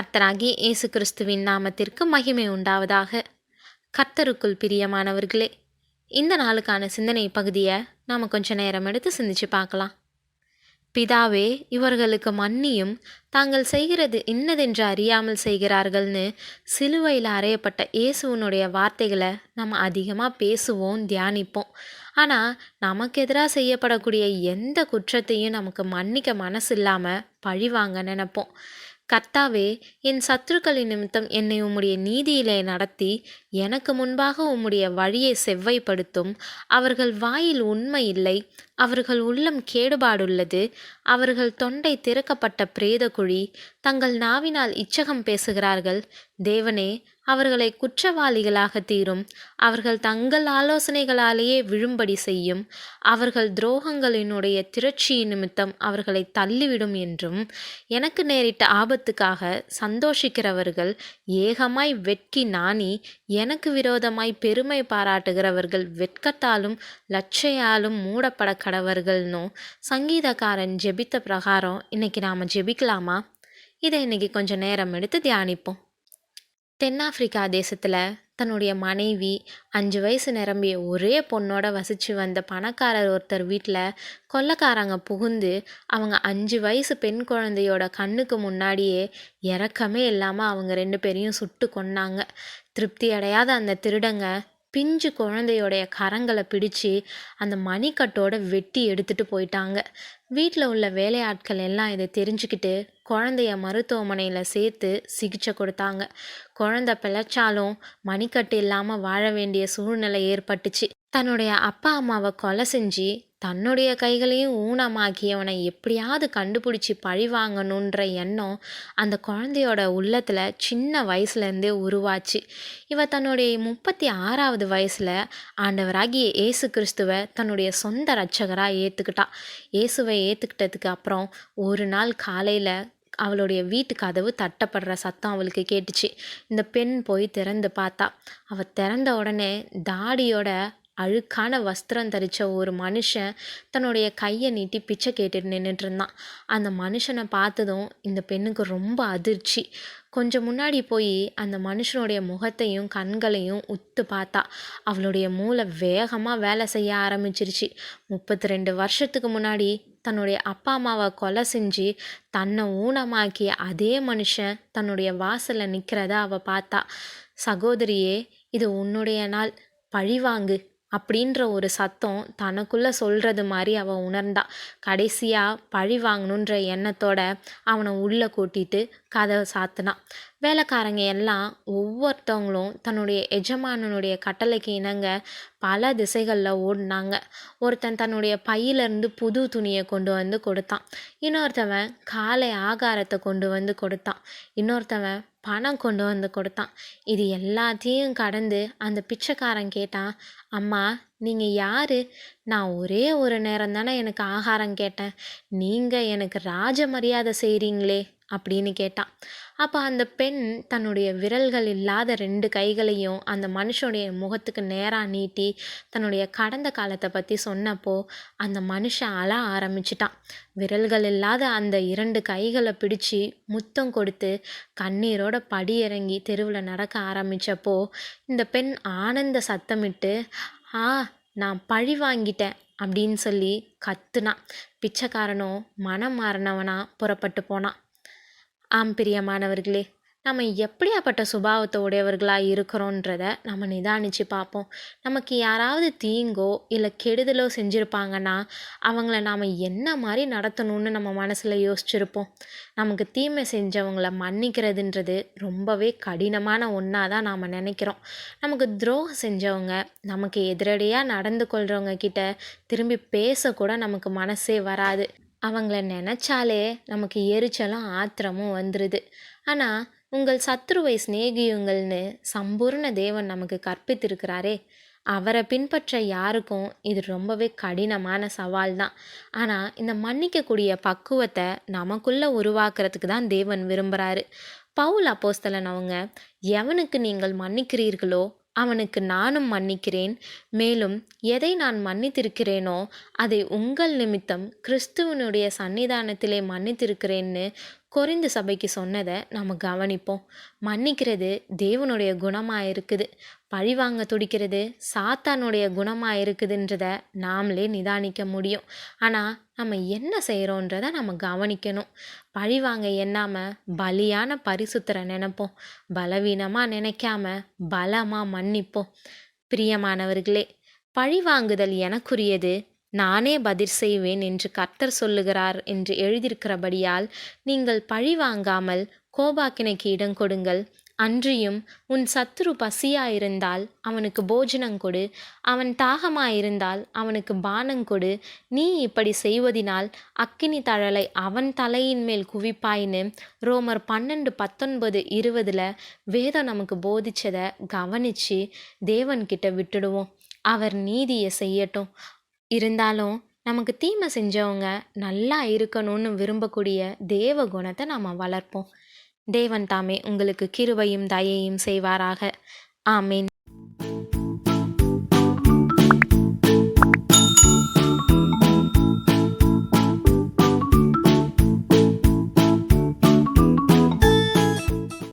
கர்த்தராகி இயேசு கிறிஸ்துவின் நாமத்திற்கு மகிமை உண்டாவதாக. கர்த்தருக்குள் பிரியமானவர்களே இந்த நாளுக்கான சிந்தனை பகுதியை நாம் கொஞ்ச நேரம் எடுத்து சிந்திச்சு பார்க்கலாம். பிதாவே இவர்களுக்கு மன்னியும் தாங்கள் செய்கிறது இன்னதென்று அறியாமல் செய்கிறார்கள்னு சிலுவையில் அறையப்பட்ட இயேசுவனுடைய வார்த்தைகளை நம்ம அதிகமாக பேசுவோம் தியானிப்போம். ஆனால் நமக்கு எதிராக செய்யப்படக்கூடிய எந்த குற்றத்தையும் நமக்கு மன்னிக்க மனசு இல்லாமல் பழிவாங்க நினைப்போம். கர்த்தாவே என் சத்துருக்களின் நிமித்தம் என்னை உம்முடைய நீதியிலே நடத்தி எனக்கு முன்பாக உம்முடைய வழியை செவ்வைப்படுத்தும். அவர்கள் வாயில் உண்மை இல்லை அவர்கள் உள்ளம் கேடுபாடுள்ளது. அவர்கள் தொண்டை திறக்கப்பட்ட பிரேத குழி தங்கள் நாவினால் இச்சகம் பேசுகிறார்கள். தேவனே அவர்களை குற்றவாளிகளாக தீரும். அவர்கள் தங்கள் ஆலோசனைகளாலேயே விழும்படி செய்யும். அவர்கள் துரோகங்களினுடைய திரட்சியின் நிமித்தம் அவர்களை தள்ளிவிடும் என்றும் எனக்கு நேரிட்ட ஆபத்துக்காக சந்தோஷிக்கிறவர்கள் ஏகமாய் வெட்கி நாணி எனக்கு விரோதமாய் பெருமை பாராட்டுகிறவர்கள் வெட்கத்தாலும் லட்சையாலும் மூடப்பட கடவர்கள்னோ சங்கீதக்காரன் ஜெபித்த பிரகாரம் இன்னைக்கு நாம் ஜெபிக்கலாமா? இதை இன்னைக்கு கொஞ்சம் நேரம் எடுத்து தியானிப்போம். தென்னாப்பிரிக்கா தேசத்தில் தன்னுடைய மனைவி அஞ்சு வயசு நிரம்பிய ஒரே பொண்ணோட வசித்து வந்த பணக்காரர் ஒருத்தர் வீட்டில் கொள்ளக்காரங்க புகுந்து அவங்க அஞ்சு வயசு பெண் குழந்தையோட கண்ணுக்கு முன்னாடியே இறக்கமே இல்லாமல் அவங்க ரெண்டு பேரையும் சுட்டு கொன்னாங்க. திருப்தி அடையாத அந்த திருடங்க பிஞ்சு குழந்தையோடைய கரங்களை பிடிச்சு அந்த மணிக்கட்டோட வெட்டி எடுத்துட்டு போயிட்டாங்க. வீட்டில் உள்ள வேலையாட்கள் எல்லாம் இதை தெரிஞ்சுக்கிட்டு குழந்தைய மருத்துவமனையில் சேர்த்து சிகிச்சை கொடுத்தாங்க. குழந்தை பிழைச்சாலும் மணிக்கட்டு இல்லாமல் வாழ வேண்டிய சூழ்நிலை ஏற்பட்டுச்சு. தன்னுடைய அப்பா அம்மாவை கொலை செஞ்சு தன்னுடைய கைகளையும் ஊனமாக்கியவனை எப்படியாவது கண்டுபிடிச்சி பழி வாங்கணுன்ற எண்ணம் அந்த குழந்தையோட உள்ளத்தில் சின்ன வயசுலேருந்தே உருவாச்சு. இவ தன்னுடைய முப்பத்தி ஆறாவது வயசில் ஆண்டவராகிய இயேசு கிறிஸ்துவை தன்னுடைய சொந்த ரட்சகராக ஏற்றுக்கிட்டா இயேசுவை ஏற்றுக்கிட்டதுக்கு அப்புறம் ஒரு நாள் காலையில் அவளுடைய வீட்டு கதவு தட்டப்படுற சத்தம் அவளுக்கு கேட்டுச்சு. இந்த பெண் போய் திறந்து பார்த்தா. அவள் திறந்த உடனே தாடியோட அழுக்கான வஸ்திரம் தரித்த ஒரு மனுஷன் தன்னுடைய கையை நீட்டி பிச்சை கேட்டுட்டு நின்றுட்டு இருந்தான். அந்த மனுஷனை பார்த்ததும் இந்த பெண்ணுக்கு ரொம்ப அதிர்ச்சி. கொஞ்சம் முன்னாடி போய் அந்த மனுஷனுடைய முகத்தையும் கண்களையும் உத்து பார்த்தா அவளுடைய மூளை வேகமாக வேலை செய்ய ஆரம்பிச்சிருச்சு. முப்பத்தி ரெண்டு வருஷத்துக்கு முன்னாடி தன்னுடைய அப்பா அம்மாவை கொலை செஞ்சு தன்னை ஊனமாக்கிய அதே மனுஷன் தன்னுடைய வாசலில் நிற்கிறத அவள் பார்த்தா. சகோதரியே இது உன்னுடைய நாள். பழிவாங்கு. அப்படின்ற ஒரு சத்தம் தனக்குள்ளே சொல்கிறது மாதிரி அவள் உணர்ந்தா. கடைசியாக பழி வாங்கணுன்ற எண்ணத்தோட அவனை உள்ளே கூட்டிட்டு கதவை சாத்தினான் வேலைக்காரங்க எல்லாம் ஒவ்வொருத்தவங்களும் தன்னுடைய எஜமானனுடைய கட்டளைக்கு இணங்க பல திசைகளில் ஓடினாங்க. ஒருத்தன் தன்னுடைய பையிலேருந்து புது துணியை கொண்டு வந்து கொடுத்தான். இன்னொருத்தவன் காலை ஆகாரத்தை கொண்டு வந்து கொடுத்தான். இன்னொருத்தவன் பணம் கொண்டு வந்து கொடுத்தான். இது எல்லாத்தையும் கடந்து அந்த பிச்சைக்காரன் கேட்டான் அம்மா நீங்கள் யார்? நான் ஒரே ஒரு நேரம் தானே எனக்கு ஆகாரம் கேட்டேன். நீங்கள் எனக்கு ராஜ மரியாதை செய்கிறீங்களே அப்படின்னு கேட்டான். அப்போ அந்த பெண் தன்னுடைய விரல்கள் இல்லாத ரெண்டு கைகளையும் அந்த மனுஷனுடைய முகத்துக்கு நேராக நீட்டி தன்னுடைய கடந்த காலத்தை பற்றி சொன்னப்போ அந்த மனுஷன் அழ ஆரம்பிச்சிட்டான். விரல்கள் இல்லாத அந்த இரண்டு கைகளை பிடிச்சி முத்தம் கொடுத்து கண்ணீரோட படி இறங்கி தெருவில் நடக்க ஆரம்பித்தப்போ இந்த பெண் ஆனந்த சத்தமிட்டு ஆ நான் பழி வாங்கிட்டேன் அப்படின்னு சொல்லி கத்துனான் பிச்சைக்காரனும் மனம் மாறினவனா புறப்பட்டு போனான் ஆம் பிரியமானவர்களே நம்ம எப்படியாப்பட்ட சுபாவத்தை உடையவர்களாக இருக்கிறோன்றத நம்ம நிதானித்து பார்ப்போம். நமக்கு யாராவது தீங்கோ இல்லை கெடுதலோ செஞ்சுருப்பாங்கன்னா அவங்கள நாம் என்ன மாதிரி நடத்தணும்னு நம்ம மனசில் யோசிச்சிருப்போம். நமக்கு தீமை செஞ்சவங்கள மன்னிக்கிறதுன்றது ரொம்பவே கடினமான ஒன்றா தான் நாம் நினைக்கிறோம். நமக்கு துரோகம் செஞ்சவங்க நமக்கு எதிரடியாக நடந்து கொள்கிறவங்க கிட்ட திரும்பி பேசக்கூட நமக்கு மனசே வராது. அவங்கள நினச்சாலே நமக்கு எரிச்சலும் ஆத்திரமும் வந்துடுது ஆனால் உங்கள் சத்ருவை சிநேகியுங்கள்னு சம்பூர்ண தேவன் நமக்கு கற்பித்திருக்கிறாரே. அவரை பின்பற்ற யாருக்கும் இது ரொம்பவே கடினமான சவால் தான். ஆனால் இந்த மன்னிக்கக்கூடிய பக்குவத்தை நமக்குள்ளே உருவாக்குறதுக்கு தான் தேவன் விரும்புகிறாரு பவுல் அப்போஸ்தலன் அவங்க எவனுக்கு நீங்கள் மன்னிக்கிறீர்களோ அவனுக்கு நானும் மன்னிக்கிறேன். மேலும் எதை நான் மன்னித்திருக்கிறேனோ அதை உங்கள் நிமித்தம் கிறிஸ்துவனுடைய சன்னிதானத்திலே மன்னித்திருக்கிறேன்னு கொரிந்து சபைக்கு சொன்னதை நம்ம கவனிப்போம். மன்னிக்கிறது தேவனுடைய குணமாக இருக்குது பழிவாங்க துடிக்கிறது சாத்தானுடைய குணமாக இருக்குதுன்றத நாமளே நிதானிக்க முடியும். ஆனால் நம்ம என்ன செய்கிறோன்றத நம்ம கவனிக்கணும். பழிவாங்க எண்ணாமல் பலியான பரிசுத்தரை நினைப்போம். பலவீனமாக நினைக்காம பலமாக மன்னிப்போம். பிரியமானவர்களே பழிவாங்குதல் எனக்குரியது. நானே பதில் செய்வேன் என்று கர்த்தர் சொல்லுகிறார் என்று எழுதியிருக்கிறபடியால் நீங்கள் பழி வாங்காமல் கோபாக்கினைக்கு இடம் கொடுங்கள். அன்றியும் உன் சத்துரு பசியாயிருந்தால் அவனுக்கு போஜனம் கொடு. அவன் தாகமாயிருந்தால் அவனுக்கு பானம் கொடு. நீ இப்படி செய்வதினால் அக்கினி தழலை அவன் தலையின் மேல் குவிப்பாயின்னு ரோமர் பன்னெண்டு பத்தொன்பது இருபதில் வேதம் நமக்கு போதிச்சதை கவனித்து தேவன்கிட்ட விட்டுடுவோம். அவர் நீதியை செய்யட்டும். இருந்தாலும் நமக்கு தீமை செஞ்சவங்க நல்லா இருக்கணும்னு விரும்பக்கூடிய தேவ குணத்தை நாம் வளர்ப்போம். தேவன் தாமே உங்களுக்கு கிருபையும் தயையும் செய்வாராக. ஆமீன்.